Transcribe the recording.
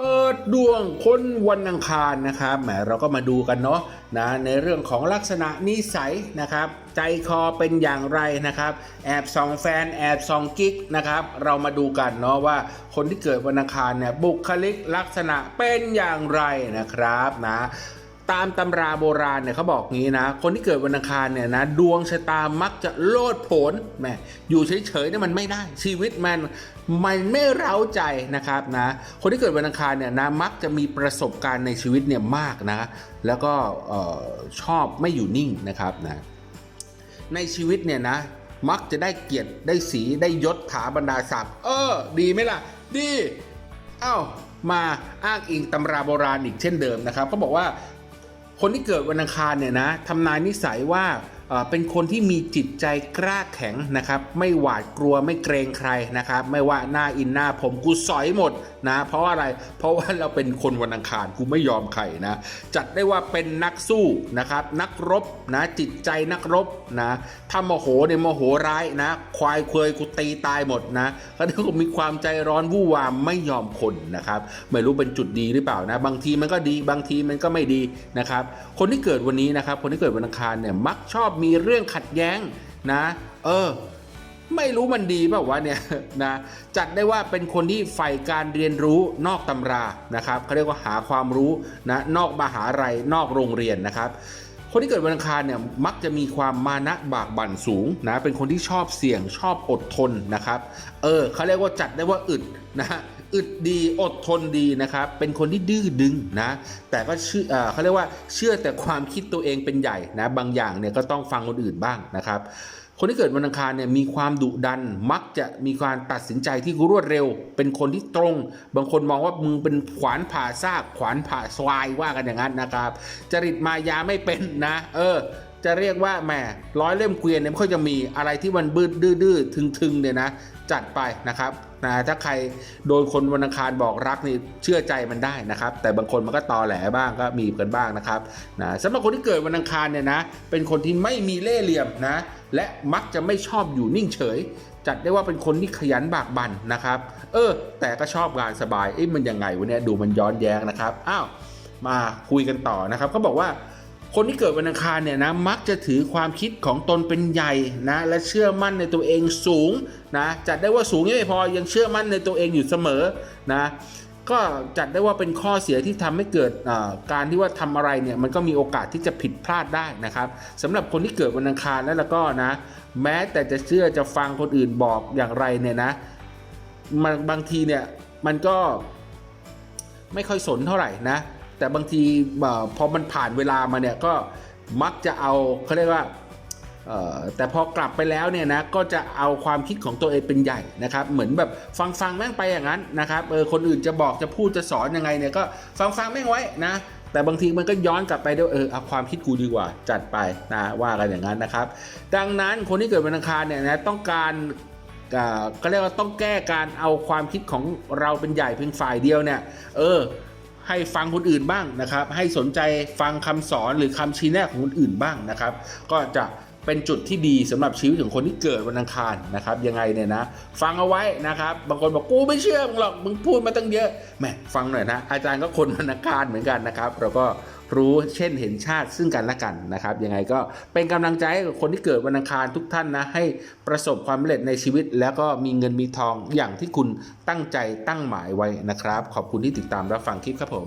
เปิดดวงคนวันอังคารนะครับแหมเราก็มาดูกันเนาะนะในเรื่องของลักษณะนิสัยนะครับ ใจคอเป็นอย่างไรนะครับ แอบส่องแฟนแอบส่องกิ๊กนะครับ เรามาดูกันเนาะว่าคนที่เกิดวันอังคารเนี่ยบุคลิกลักษณะเป็นอย่างไรนะครับนะ ตามตำราโบราณเนี่ยเขาบอกงี้นะ คนที่เกิดวันอังคารเนี่ยนะดวงชะตามักจะโลดโผนแหมอยู่เฉยๆเนี่ยมันไม่ได้ชีวิตมันมันไม่เร้าใจนะครับนะ คนที่เกิดวันอังคารเนี่ยนะมักจะมีประสบการณ์ในชีวิตเนี่ยมากนะ แล้วก็ชอบไม่อยู่นิ่งนะครับนะ ในชีวิตเนี่ยนะมักจะได้เกียรติได้สีได้ยศถาบรรดาศักดิ์เออ ดีไหมล่ะ ดี เอ้ามาอ้างอิงตำราโบราณอีกเช่นเดิมนะครับเขาบอกว่า คนที่เกิดวันอังคารเนี่ยนะทำนายนิสัยว่า เป็นคนที่มีจิตใจกล้าแข็งนะครับไม่หวาดกลัวไม่เกรงใครนะครับไม่ว่าหน้าอินหน้าผมกูสอยหมดนะเพราะว่าอะไรเพราะว่าเราเป็นคนวันอังคารกูไม่ยอมใครนะจัดได้ว่าเป็นนักสู้นะครับนักรบนะจิตใจนักรบนะถ้าโมโหเนี่ยโมโหร้ายนะ ควายเคยกูตีตายหมดนะก็เรียกว่ามีความใจร้อนวู่วามไม่ยอมคนนะครับไม่รู้เป็นจุดดีหรือเปล่านะบางทีมันก็ดีบางทีมันก็ไม่ดีนะครับคนที่เกิดวันนี้นะครับคนที่เกิดวันอังคารเนี่ยมักชอบมีเรื่องขัดแย้งนะ เออ ไม่รู้มันดีเปล่าวะเนี่ยนะจัดได้ว่าเป็นคนที่ใฝ่การเรียนรู้นอกตำรานะครับเขาเรียกว่าหาความรู้นะนอกมหาลัยนอกโรงเรียนนะครับ คนที่เกิดวันอังคารเนี่ยมักจะมีความมานะบากบั่นสูงนะเป็นคนที่ชอบเสี่ยงชอบอดทนนะครับเออเขาเรียกว่าจัดได้ว่าอึดนะอึดดีอดทนดีนะครับ เป็นคนที่ดื้อดึงนะ แต่ก็เชื่อเอ่อเขาเรียกว่าเชื่อแต่ความคิดตัวเองเป็นใหญ่นะ บางอย่างเนี่ยก็ต้องฟังคนอื่นบ้างนะครับ คนที่เกิดวันอังคารเนี่ยมีความดุดัน มักจะมีการตัดสินใจที่รวดเร็ว เป็นคนที่ตรง บางคนมองว่ามึงเป็นขวานผ่าซาก ขวานผ่าสวายว่ากันอย่างนั้นนะครับ จริตมายาไม่เป็นนะ เออ จะเรียกว่าแหมร้อยเล่มเกวียนเนี่ยไม่ค่อยจะมีอะไรที่มันบืดดื้อๆทึงๆเนี่ยนะจัดไปนะครับนะถ้าใครโดนคนวันอังคารบอกรักนี่เชื่อใจมันได้นะครับ แต่บางคนมันก็ตอแหลบ้างก็มีกันบ้างนะครับนะสำหรับคนที่เกิดวันอังคารเนี่ยนะเป็นคนที่ไม่มีเล่ห์เหลี่ยมนะและมักจะไม่ชอบอยู่นิ่งเฉย จัดได้ว่าเป็นคนที่ขยันบากบั่นนะครับ เออ แต่ก็ชอบงานสบายเอ๊ะมันยังไงวะเนี่ยดูมันย้อนแย้งนะครับอ้าวมาคุยกันต่อนะครับเขาบอกว่า คนที่เกิดวันอังคารเนี่ยนะมักจะถือความคิดของตนเป็นใหญ่นะและเชื่อมั่นในตัวเองสูงนะจัดได้ว่าสูงยังไม่พอยังเชื่อมั่นในตัวเองอยู่เสมอนะก็จัดได้ว่าเป็นข้อเสียที่ทำให้เกิดการที่ว่าทำอะไรเนี่ยมันก็มีโอกาสที่จะผิดพลาดได้นะครับสำหรับคนที่เกิดวันอังคารแล้วแล้วก็นะแม้แต่จะเชื่อจะฟังคนอื่นบอกอย่างไรเนี่ยนะมันบางทีเนี่ยมันก็ไม่ค่อยสนเท่าไหร่นะ แต่บางทีพอมันผ่านเวลามาเนี่ยก็มักจะเอาเขาเรียกว่าแต่พอกลับไปแล้วเนี่ยนะก็จะเอาความคิดของตัวเองเป็นใหญ่นะครับ เหมือนแบบฟังฟังแม่งไปอย่างนั้นนะครับเออคนอื่นจะบอกจะพูดจะสอนยังไงเนี่ยก็ฟังฟังแม่งไว้นะแต่บางทีมันก็ย้อนกลับไปด้วยเออเอาความคิดกูดีกว่าจัดไปนะว่ากันอย่างนั้นนะครับ ดังนั้นคนที่เกิดวันอังคารเนี่ยนะต้องการอ่าก็เรียกว่าต้องแก้การเอาความคิดของเราเป็นใหญ่เพียงฝ่ายเดียวเนี่ยเออ ให้ฟังคนอื่นบ้างนะครับ ให้สนใจฟังคำสอนหรือคำชี้แนะของคนอื่นบ้างนะครับ ก็จะเป็นจุดที่ดีสำหรับชีวิตของคนที่เกิดวันอังคารนะครับ ยังไงเนี่ยนะ ฟังเอาไว้นะครับ บางคนบอกกูไม่เชื่อมึงหรอกมึงพูดมาตั้งเยอะแหมฟังหน่อยนะ อาจารย์ก็คนวันอังคารเหมือนกันนะครับเราก็ รู้เช่นเห็นชาติซึ่งกันและกันนะครับยังไงก็เป็นกำลังใจให้กับคนที่เกิดวันอังคารทุกท่านนะให้ประสบความสำเร็จในชีวิต แล้วก็มีเงินมีทองอย่างที่คุณตั้งใจตั้งหมายไว้นะครับ ขอบคุณที่ติดตามรับฟังคลิปครับผม